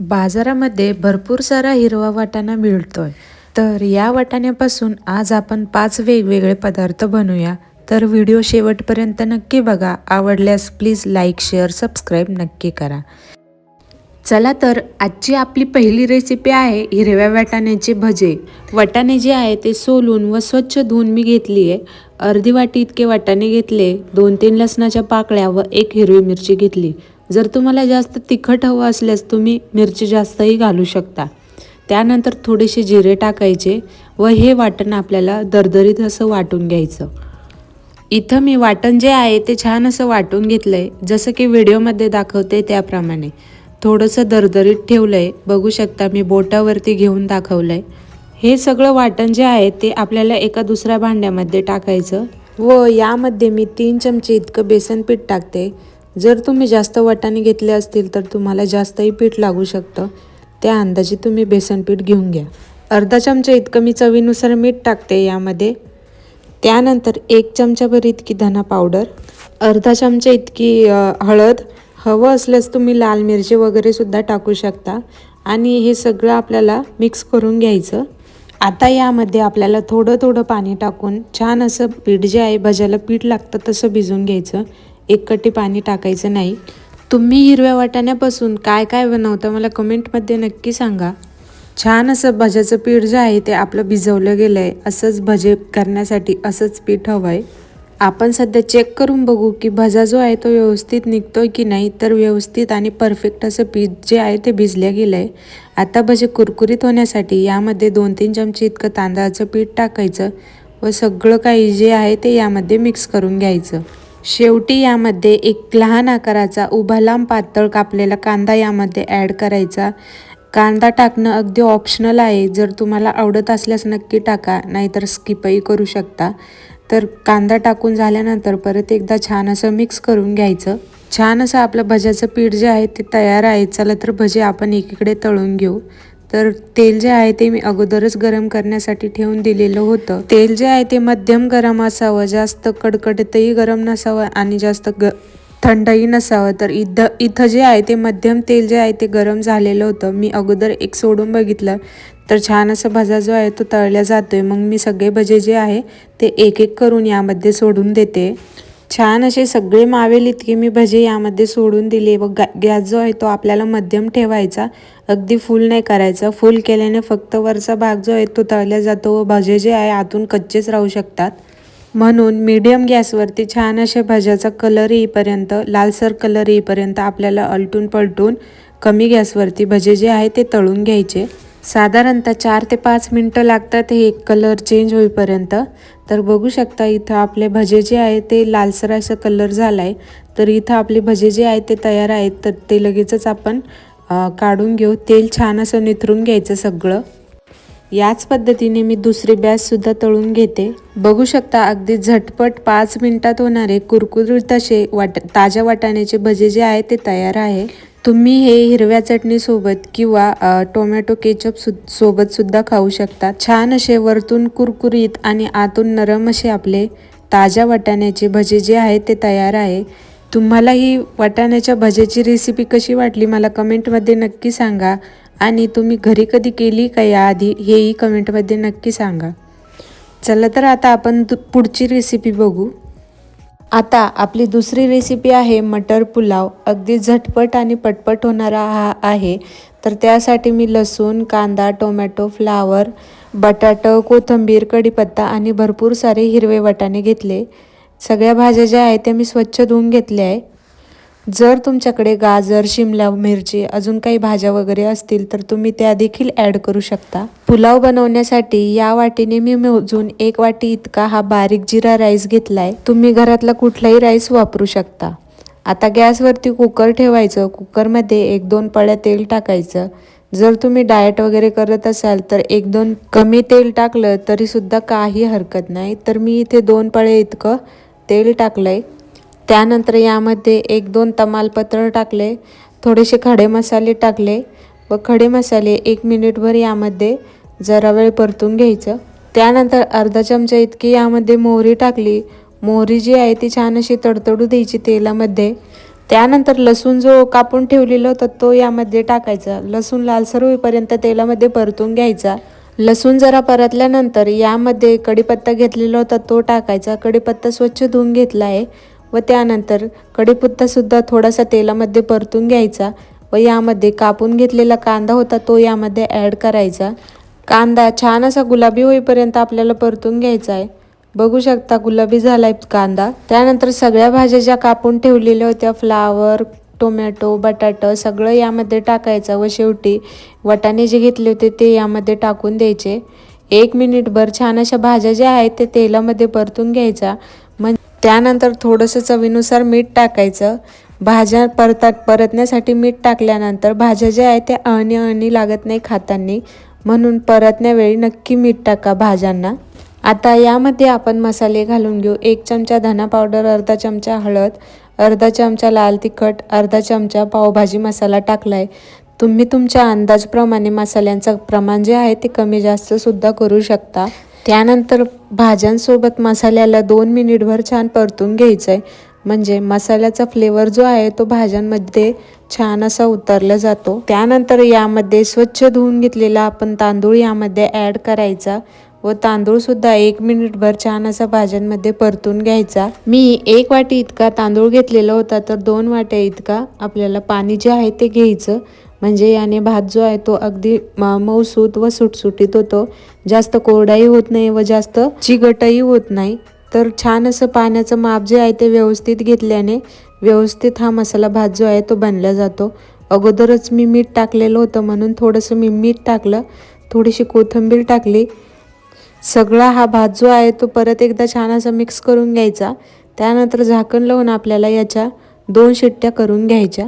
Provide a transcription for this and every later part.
बाजारामध्ये भरपूर सारा हिरवा वाटाणा मिळतोय. तर या वाटाण्यापासून आज आपण पाच वेगवेगळे पदार्थ बनवूया. तर व्हिडिओ शेवटपर्यंत नक्की बघा. आवडल्यास प्लीज लाईक शेअर सबस्क्राईब नक्की करा. चला तर आजची आपली पहिली रेसिपी आहे हिरव्या वाटाण्याचे भजे. वाटाणे जे आहे ते सोलून व स्वच्छ धुवून मी घेतली आहे अर्धी वाटी इतके वाटाणे घेतले दोन तीन लसणाच्या पाकळ्या व एक हिरवी मिरची घेतली. जर तुम्हाला जास्त तिखट हवं असल्यास तुम्ही मिरची जास्तही घालू शकता. त्यानंतर थोडेसे जिरे टाकायचे व हे वाटण आपल्याला दरदरीत असं वाटून घ्यायचं. इथं मी वाटण जे आहे ते छान असं वाटून घेतलं आहे जसं की व्हिडिओमध्ये दाखवते त्याप्रमाणे. थोडंसं दरदरीत ठेवलं आहे बघू शकता मी बोटावरती घेऊन दाखवलं आहे हे सगळं वाटण जे आहे ते आपल्याला एका दुसऱ्या भांड्यामध्ये टाकायचं व यामध्ये मी तीन चमचे इतकं बेसन पीठ टाकते. जर तुम्ही जास्त वाटाणे घेतले असतील तर तुम्हाला जास्तही पीठ लागू शकतं. त्या अंदाजे तुम्ही बेसन पीठ घेऊन घ्या. अर्धा चमचा इतकं मी चवीनुसार मीठ टाकते यामध्ये. त्यानंतर एक चमचाभर इतकी धना पावडर. अर्धा चमचा इतकी हळद. हवं असल्यास तुम्ही लाल मिरची वगैरेसुद्धा टाकू शकता. आणि हे सगळं आपल्याला मिक्स करून घ्यायचं. आता यामध्ये आपल्याला थोडं थोडं पाणी टाकून छान असं पीठ जे आहे भज्याला पीठ लागतं तसं भिजून घ्यायचं. एक कटी पाणी टाकायचं नाही. तुम्ही हिरव्या वाटाण्यापासून काय काय बनवता मला कमेंटमध्ये नक्की सांगा. छान असं भज्याचं पीठ जे आहे ते आपलं भिजवलं गेलं आहे असंच भजे करण्यासाठी असंच पीठ हवं आहे आपण सध्या चेक करून बघू की भजा जो आहे तो व्यवस्थित निघतोय की नाही. तर व्यवस्थित आणि परफेक्ट असं पीठ जे आहे ते भिजल्या गेलं आहे आता भजे कुरकुरीत होण्यासाठी यामध्ये दोन तीन चमचे इतकं तांदळाचं पीठ टाकायचं व सगळं काही जे आहे ते यामध्ये मिक्स करून घ्यायचं. शेवटी यामध्ये एक लहान आकाराचा उभा लांब पातळ कापलेला कांदा यामध्ये ॲड करायचा. कांदा टाकणं अगदी ऑप्शनल आहे. जर तुम्हाला आवडत असल्यास नक्की टाका नाहीतर स्किपही करू शकता. तर कांदा टाकून झाल्यानंतर परत एकदा छान असं मिक्स करून घ्यायचं. छान असं आपलं भज्याचं पीठ जे आहे ते तयार आहे. चला तर भजे आपण एकीकडे तळून घेऊ. तर तेल जे आहे ते मी अगोदरच गरम करण्यासाठी ठेवून दिलेलं होतं. तेल जे आहे ते मध्यम गरम असावं जास्त कडकडतही गरम नसावं आणि जास्त ग थंडही नसावं. तर इथं इथं जे आहे ते मध्यम तेल जे आहे ते गरम झालेलं होतं. मी अगोदर एक सोडून बघितलं. तर छान असं भजा जो आहे तो तळल्या जातोय. मग मी सगळे भजे जे आहे ते एक एक करून यामध्ये सोडून देते. छान असे सगळे मावेल इतके मी भजे यामध्ये सोडून दिले. व गॅस जो आहे तो आपल्याला मध्यम ठेवायचा. अगदी फुल नाही करायचा. फुल केल्याने फक्त वरचा भाग जो आहे तो तळल्या जातो. व भजे जे आहे आतून कच्चेच राहू शकतात. म्हणून मीडियम गॅसवरती छान असे भज्याचा कलर येईपर्यंत लालसर कलर येईपर्यंत आपल्याला अलटून पलटून कमी गॅसवरती भजे जे आहे ते तळून घ्यायचे. साधारणतः चार ते पाच मिनटं लागतात हे कलर चेंज होईपर्यंत. तर बघू शकता इथं आपले भजे जे आहे ते लालसर असं कलर झाला आहे तर इथं आपले भजे जे आहेत ते तयार आहेत तर ते लगेचच आपण काढून घेऊ. तेल छान असं निथरून घ्यायचं सगळं. याच पद्धतीने मी दुसरी बॅचसुद्धा तळून घेते. बघू शकता अगदी झटपट पाच मिनिटात होणारे कुरकुरीत असे वाट ताज्या वाटाण्याचे भजे जे आहे ते तयार आहे. तुम्ही हे हिरव्या चटणीसोबत किंवा टोमॅटो केचप सु सोबत सुद्धा खाऊ शकता. छान असे वरतून कुरकुरीत आणि आतून नरम असे आपले ताज्या वाटाण्याचे भजे जे आहे ते तयार आहे. तुम्हाला ही वाटाण्याच्या भजेची रेसिपी कशी वाटली मला कमेंटमध्ये नक्की सांगा. आणि तुम्ही घरी कधी केली का याआधी हेही कमेंटमध्ये नक्की सांगा. चला तर आता आपण पुढची रेसिपी बघू. आता आपली दुसरी रेसिपी आहे मटर पुलाव. अगदी झटपट आणि पटपट होणारा हा आहे. तर त्यासाठी मी लसूण कांदा टोमॅटो फ्लावर बटाटं कोथिंबीर कढीपत्ता आणि भरपूर सारे हिरवे वाटाणे घेतले. सगळ्या भाज्या ज्या आहेत त्या मी स्वच्छ धुवून घेतल्या आहे. जर तुमच्याकडे गाजर शिमला मिरची अजून काही भाज्या वगैरे असतील तर तुम्ही त्या देखील ॲड करू शकता. पुलाव बनवण्यासाठी या वाटीने मी मोजून एक वाटी इतका हा बारीक जिरा राईस घेतलाय. तुम्ही घरातला कुठलाही राईस वापरू शकता. आता गॅसवरती कुकर ठेवायचं. कुकरमध्ये एक दोन पळ्या तेल टाकायचं. जर तुम्ही डाएट वगैरे करत असाल तर एक दोन कमी तेल टाकलं तरीसुद्धा काही हरकत नाही. तर मी इथे दोन पळे इतकं तेल टाकलंय. त्यानंतर यामध्ये एक दोन तमालपत्र टाकले थोडेसे खडे मसाले टाकले व खडे मसाले एक मिनिटभर यामध्ये जरा वेळ परतून घ्यायचं. त्यानंतर अर्धा चमचा इतकी यामध्ये मोहरी टाकली. मोहरी जी आहे ती छान अशी तडतडू द्यायची तेलामध्ये. त्यानंतर लसूण जो कापून ठेवलेला होता तो यामध्ये टाकायचा. लसूण लालसर होईपर्यंत तेलामध्ये परतून घ्यायचा. लसूण जरा परतल्यानंतर यामध्ये कढीपत्ता घेतलेला होता तो टाकायचा. कढीपत्ता स्वच्छ धुवून घेतला आहे. व त्यानंतर कढीपत्तासुद्धा थोडासा तेलामध्ये परतून घ्यायचा व यामध्ये कापून घेतलेला कांदा होता तो यामध्ये ॲड करायचा. कांदा छान असा गुलाबी होईपर्यंत आपल्याला परतून घ्यायचा आहे. बघू शकता गुलाबी झालाय कांदा. त्यानंतर सगळ्या भाज्या ज्या कापून ठेवलेल्या होत्या फ्लावर टोमॅटो बटाटं सगळं यामध्ये टाकायचं व शेवटी वटाणे जे घेतले होते ते यामध्ये टाकून द्यायचे. एक मिनिटभर छान अशा भाज्या ज्या आहेत ते तेलामध्ये परतून घ्यायचा. त्यानंतर थोडंसं चवीनुसार मीठ टाकायचं. भाज्या परतात परतण्यासाठी मीठ टाकल्यानंतर भाज्या ज्या आहेत त्या अळणी अळणी लागत नाही खाताना. म्हणून परतण्यावेळी नक्की मीठ टाका भाज्यांना. आता यामध्ये आपण मसाले घालून घेऊ. एक चमचा धना पावडर अर्धा चमचा हळद अर्धा चमचा लाल तिखट अर्धा चमचा पावभाजी मसाला टाकलाय. तुम्ही तुमच्या अंदाजप्रमाणे मसाल्यांचं प्रमाण जे आहे ते कमी जास्त सुद्धा करू शकता. त्यानंतर भाज्यांसोबत मसाल्याला दोन मिनिटभर छान परतून घ्यायचं आहे म्हणजे मसाल्याचा फ्लेवर जो आहे तो भाज्यांमध्ये छान असा उतरला जातो. त्यानंतर यामध्ये स्वच्छ धुवून घेतलेला आपण तांदूळ यामध्ये ॲड करायचा व तांदूळसुद्धा एक मिनिटभर छान असा भाज्यांमध्ये परतून घ्यायचा. मी एक वाटी इतका तांदूळ घेतलेला होता तर दोन वाट्या इतका आपल्याला पाणी जे आहे ते घ्यायचं. म्हणजे याने भात जो आहे तो अगदी मऊसूत व सुटसुटीत होतो. जास्त कोरडाही होत नाही व जास्त चिगटही होत नाही. तर छान असं पाण्याचं माप जे आहे ते व्यवस्थित घेतल्याने व्यवस्थित हा मसाला भात जो आहे तो बनला जातो. अगोदरच मी मीठ टाकलेलं होतं म्हणून थोडंसं मी मीठ टाकलं थोडीशी कोथिंबीर टाकली. सगळा हा भात जो आहे तो परत एकदा छान असा मिक्स करून घ्यायचा. त्यानंतर झाकण लावून आपल्याला याच्या दोन शिट्ट्या करून घ्यायच्या.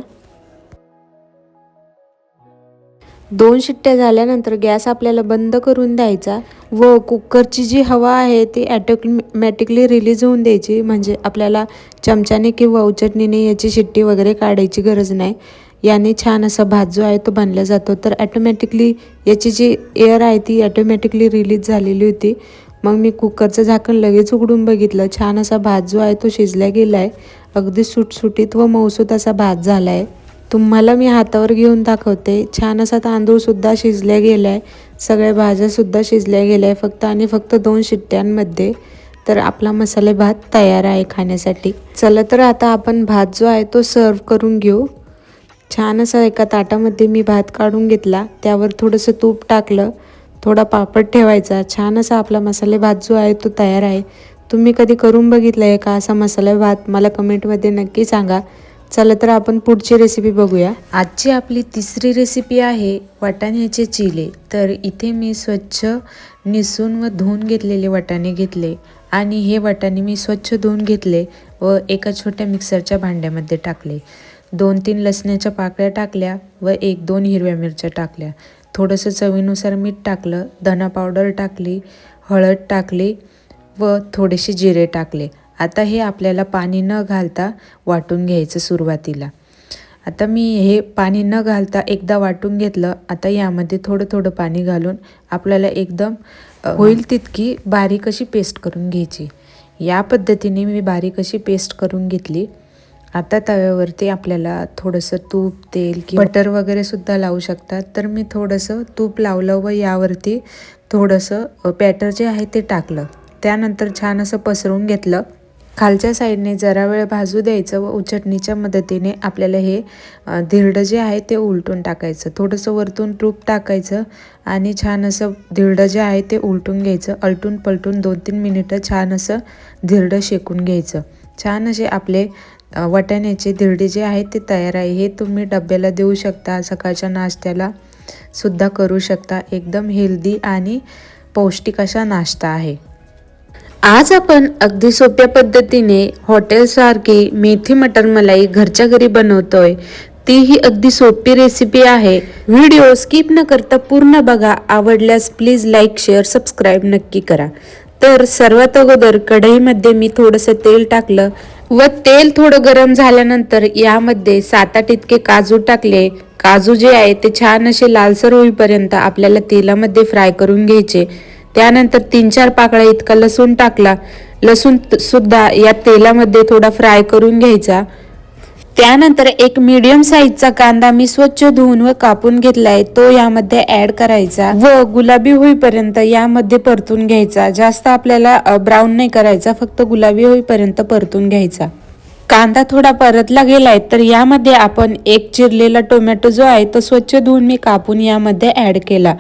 दोन शिट्ट्या झाल्यानंतर गॅस आपल्याला बंद करून द्यायचा व कुकरची जी हवा आहे ती ॲटोमॅटिकली रिलीज होऊन द्यायची. म्हणजे आपल्याला चमच्याने किंवा उचटणीने याची शिट्टी वगैरे काढायची गरज नाही. याने छान असा भात जो आहे तो बनला जातो. तर ॲटोमॅटिकली याची जी एअर आहे ती ॲटोमॅटिकली रिलीज झालेली होती. मग मी कुकरचं झाकण लगेच उघडून बघितलं. छान असा भात जो आहे तो शिजला गेला आहे अगदी सुटसुटीत व मौसूत असा भात झाला आहे तुम्हाला मी हातावर घेऊन दाखवते. छान असा तांदूळसुद्धा शिजल्या गेला आहे सगळ्या भाज्यासुद्धा शिजल्या गेल्या आहे फक्त आणि फक्त दोन शिट्ट्यांमध्ये. तर आपला मसाले भात तयार आहे खाण्यासाठी. चला तर आता आपण भात जो आहे तो सर्व करून घेऊ. छान असा एका ताटामध्ये मी भात काढून घेतला. त्यावर थोडंसं तूप टाकलं. थोडा पापड ठेवायचा. छान असा आपला मसाले भात जो आहे तो तयार आहे. तुम्ही कधी करून बघितलं आहे का असा मसाला भात? मला कमेंटमध्ये नक्की सांगा. चला तर आपण पुढची रेसिपी बघूया. आजची आपली तिसरी रेसिपी आहे वाटाण्याचे चिले. तर इथे मी स्वच्छ निसून व धुवून घेतलेले वाटाणे घेतले आणि हे वाटाणे मी स्वच्छ धुवून घेतले व एका छोट्या मिक्सरच्या भांड्यामध्ये टाकले. दोन तीन लसण्याच्या पाकळ्या टाकल्या व एक दोन हिरव्या मिरच्या टाकल्या. थोडंसं चवीनुसार मीठ टाकलं धना पावडर टाकली हळद टाकली व थोडेसे जिरे टाकले. आता हे आपल्याला पाणी न घालता वाटून घ्यायचं सुरुवातीला. आता मी हे पाणी न घालता एकदा वाटून घेतलं आता यामध्ये थोडं थोडं पाणी घालून आपल्याला एकदम होईल तितकी बारीक अशी पेस्ट करून घ्यायची. या पद्धतीने मी बारीक अशी पेस्ट करून घेतली. आता तव्यावरती आपल्याला थोडंसं तूप तेल किंवा बटर वगैरे सुद्धा लावू शकतात तर मी थोडंसं तूप लावलं व यावरती थोडंसं बॅटर जे आहे ते टाकलं. त्यानंतर छान असं पसरून घेतलं. खालच्या साईडने जरा वेळ भाजू द्यायचं व उचटणीच्या मदतीने आपल्याला हे धिरडं जे आहे ते उलटून टाकायचं. थोडंसं वरतून तूप टाकायचं आणि छान असं धिरडं जे आहे ते उलटून घ्यायचं. अलटून पलटून दोन तीन मिनिटं छान असं धिरडं शेकून घ्यायचं. छान असे आपले वाटाण्याचे धिरडे जे आहेत ते तयार आहे. हे तुम्ही डब्याला देऊ शकता सकाळच्या नाश्त्याला सुद्धा करू शकता. एकदम हेल्दी आणि पौष्टिक असा नाश्ता आहे. आज आपण अगदी सोप्या पद्धतीने हॉटेलसारखी मेथी मटर मलाई घरच्या घरी बनवतोय. ती ही अगदी सोपी रेसिपी आहे. व्हिडिओ स्किप न करता पूर्ण बघा. आवडल्यास प्लीज लाईक शेअर सबस्क्राईब नक्की करा. तर सर्वात अगोदर कढईमध्ये मी थोडंसं तेल टाकलं. व तेल थोडं गरम झाल्यानंतर यामध्ये सात आठ इतके काजू टाकले. काजू जे आहे ते छान असे लालसर होईपर्यंत आपल्याला तेलामध्ये फ्राय करून घ्यायचे. त्यानंतर तीन चार पाकळ्या इतका लसूण टाकला. लसूण सुद्धा या तेलामध्ये थोडा फ्राय करून घ्यायचा. त्यानंतर एक मीडियम साईजचा कांदा मी स्वच्छ धुवून व कापून घेतलाय. तो यामध्ये ऍड करायचा व गुलाबी होईपर्यंत यामध्ये परतून घ्यायचा. जास्त आपल्याला ब्राऊन नाही करायचा. फक्त गुलाबी होईपर्यंत परतून घ्यायचा. कांदा थोडा परतला गेलाय तर यामध्ये आपण एक चिरलेला टोमॅटो जो आहे तो स्वच्छ धुवून मी कापून यामध्ये ऍड केला.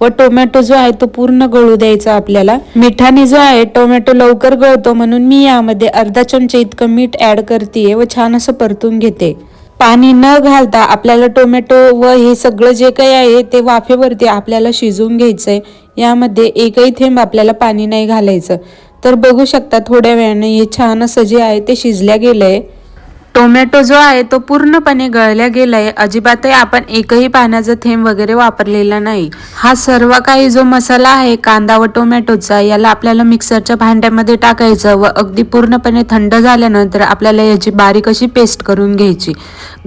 व टोमॅटो जो आहे तो पूर्ण गळू द्यायचा आपल्याला. मिठाने जो आहे टोमॅटो लवकर गळतो म्हणून मी यामध्ये अर्धा चमचा इतकं मीठ ऍड करते व छान असं परतून घेते. पाणी न घालता आपल्याला टोमॅटो व हे सगळं जे काही आहे ते वाफेवरती आपल्याला शिजवून घ्यायचंय. यामध्ये एकही थेंब आपल्याला पाणी नाही घालायचं. तर बघू शकता थोड्या वेळाने हे छान असं जे आहे ते शिजल्या गेलंय. टोमॅटो जो आहे तो पूर्णपणे गळल्या गेलाय. अजिबातही आपण एकही पाण्याचा थेंब वगैरे वापरलेला नाही. हा सर्व काही जो मसाला आहे कांदा व टोमॅटोचा याला आपल्याला मिक्सरच्या भांड्यामध्ये टाकायचं व अगदी पूर्णपणे थंड झाल्यानंतर आपल्याला याची बारीक अशी पेस्ट करून घ्यायची.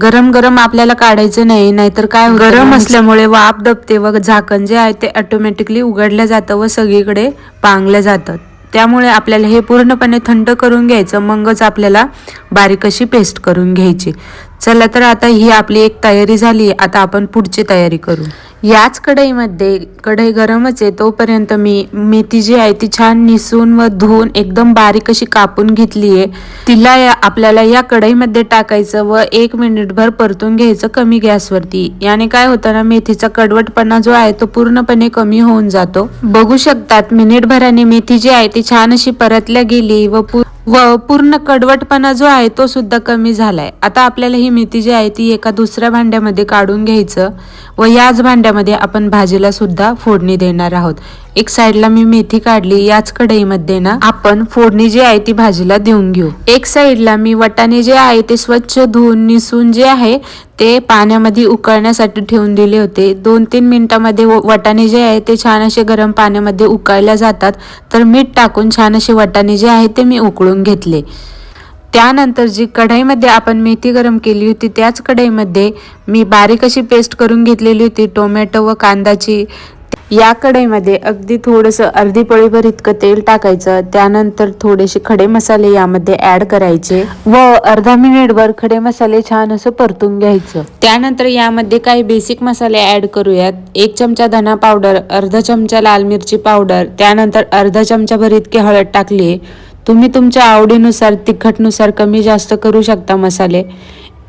गरम गरम आपल्याला काढायचं नाही नाहीतर काय गरम असल्यामुळे वाफ दबते व झाकण जे आहे ते ऑटोमॅटिकली उघडलं जातं व सगळीकडे पांगलं जातं त्यामुळे आपल्याला हे पूर्णपणे थंड करून घ्यायचं मगच आपल्याला बारीक अशी पेस्ट करून घ्यायची. चला तर आता ही आपली एक तयारी झाली आता आपण पुढची तयारी करू. याच कढईमध्ये कढई गरमच आहे तोपर्यंत मी मेथी जी आहे ती छान निसून व धुवून एकदम बारीक अशी कापून घेतली आहे. तिला या आपल्याला या कढईमध्ये टाकायचं व एक मिनिटभर परतून घ्यायचं कमी गॅसवरती. याने काय होतं ना मेथीचा कडवटपणा जो आहे तो पूर्णपणे कमी होऊन जातो. बघू शकतात मिनिटभराने मेथी जी आहे ती छान अशी परतल्या गेली व व पूर्ण कडवटपणा जो आहे तो सुद्धा कमी झालाय. आता आपल्याला ही मेथी जी आहे ती एका दुसऱ्या भांड्यामध्ये काढून घ्यायचं व याच भांड्या भांड्यामध्ये आपण भाजीला सुद्धा फोडणी देणार आहोत. एक साईडला मी मेथी काढली याच कढईमध्ये ना आपण फोडणी जी आहे ती भाजीला देऊन घेऊ. एक साईडला मी वटाणे जे आहे ते स्वच्छ धुवून निसून जे आहे ते पाण्यामध्ये उकळण्यासाठी ठेवून दिले होते. दोन तीन मिनिटामध्ये वटाणे जे आहे ते छान असे गरम पाण्यामध्ये उकळल्या जातात. तर मीठ टाकून छान असे वटाणे जे आहे ते मी उकळून घेतले. त्यानंतर जी कढईमध्ये आपण मेथी गरम केली होती त्याच कढईमध्ये मी बारीक अशी पेस्ट करून घेतलेली होती टोमॅटो व कांदाची या कढईमध्ये अगदी थोडंसं अर्धी पळीभर इतकं तेल टाकायचं त्यानंतर थोडेसे खडे मसाले यामध्ये ऍड करायचे व अर्धा मिनिटभर खडे मसाले छान असं परतून घ्यायचं. त्यानंतर यामध्ये काही बेसिक मसाले ऍड करूयात. एक चमचा धना पावडर अर्धा चमचा लाल मिरची पावडर त्यानंतर अर्धा चमचा इतकी हळद टाकली तुम्ही तुमच्या आवडीनुसार तिखटनुसार कमी जास्त करू शकता मसाले.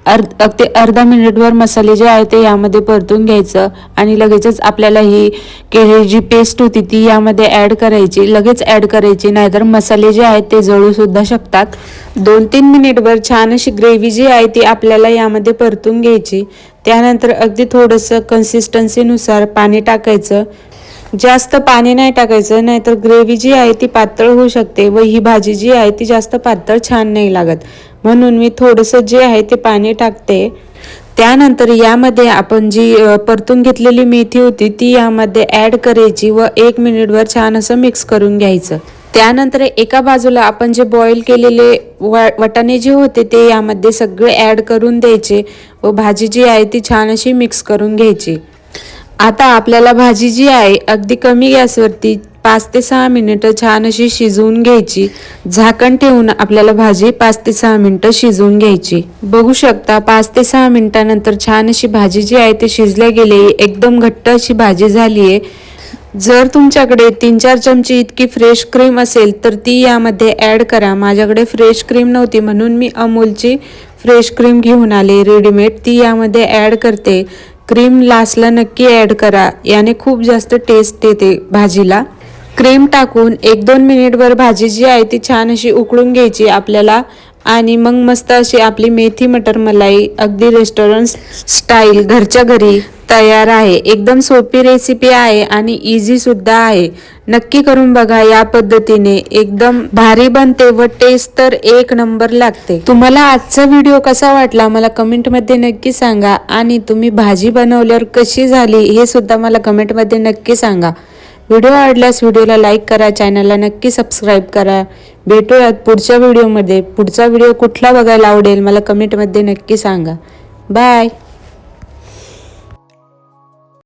अर्ध ते अर्धा मिनिटवर मसाले जे आहे ते यामध्ये परतून घ्यायचं आणि लगेचच आपल्याला ही केळी जी पेस्ट होती ती यामध्ये ॲड करायची. लगेच ॲड करायची नाहीतर मसाले जे आहेत ते जळूसुद्धा शकतात. दोन तीन मिनिटभर छान अशी ग्रेव्ही जी आहे ती आपल्याला यामध्ये परतून घ्यायची. त्यानंतर अगदी थोडंसं कन्सिस्टन्सीनुसार पाणी टाकायचं. जास्त पाणी नाही टाकायचं नाहीतर ग्रेव्ही जी आहे ती पातळ होऊ शकते व ही भाजी जी आहे ती जास्त पातळ छान नाही लागत. म्हणून मी थोडंसं जे आहे ते पाणी टाकते. त्यानंतर यामध्ये आपण जी परतून घेतलेली मेथी होती ती यामध्ये ॲड करायची व एक मिनिटभर छान असं मिक्स करून घ्यायचं. त्यानंतर एका बाजूला आपण जे बॉईल केलेले वटाणे जे होते ते यामध्ये सगळे ॲड करून द्यायचे व भाजी जी आहे ती छान अशी मिक्स करून घ्यायची. आता आपल्याला भाजी जी आहे अगदी कमी गॅसवरती पाच ते सहा मिनिटं छान अशी शिजवून घ्यायची. झाकण ठेवून आपल्याला भाजी पाच ते सहा मिनिटं शिजवून घ्यायची. बघू शकता पाच ते सहा मिनिटानंतर छान अशी भाजी जी आहे ती शिजल्या गेली एकदम घट्ट अशी भाजी झाली आहे जर तुमच्याकडे तीन चार चमची इतकी फ्रेश क्रीम असेल तर ती यामध्ये ॲड करा. माझ्याकडे फ्रेश क्रीम नव्हती म्हणून मी अमूलची फ्रेश क्रीम घेऊन आले रेडीमेड. ती यामध्ये ॲड करते. क्रीम लास्टला नक्की ॲड करा. याने खूप जास्त टेस्ट येते भाजीला. क्रीम टाकून एक दोन मिनिटभर भाजी जी आहे ती छान अशी उकळून घ्यायची आपल्याला. आणि मग मस्त अशी आपली मेथी मटर मलाई अगदी रेस्टॉरंट स्टाईल घरच्या घरी तयार आहे. एकदम सोपी रेसिपी आहे आणि इझी सुद्धा आहे. नक्की करून बघा या पद्धतीने. एकदम भारी बनते व टेस्ट तर एक नंबर लागते. तुम्हाला आजचा व्हिडिओ कसा वाटला मला कमेंटमध्ये नक्की सांगा आणि तुम्ही भाजी बनवल्यावर कशी झाली हे सुद्धा मला कमेंटमध्ये नक्की सांगा. व्हिडिओ आवडल्यास व्हिडिओला लाईक करा चॅनलला नक्की सबस्क्राईब करा. भेटूयात पुढच्या व्हिडिओमध्ये पुढचा व्हिडिओ कुठला बघायला आवडेल मला कमेंटमध्ये नक्की सांगा. बाय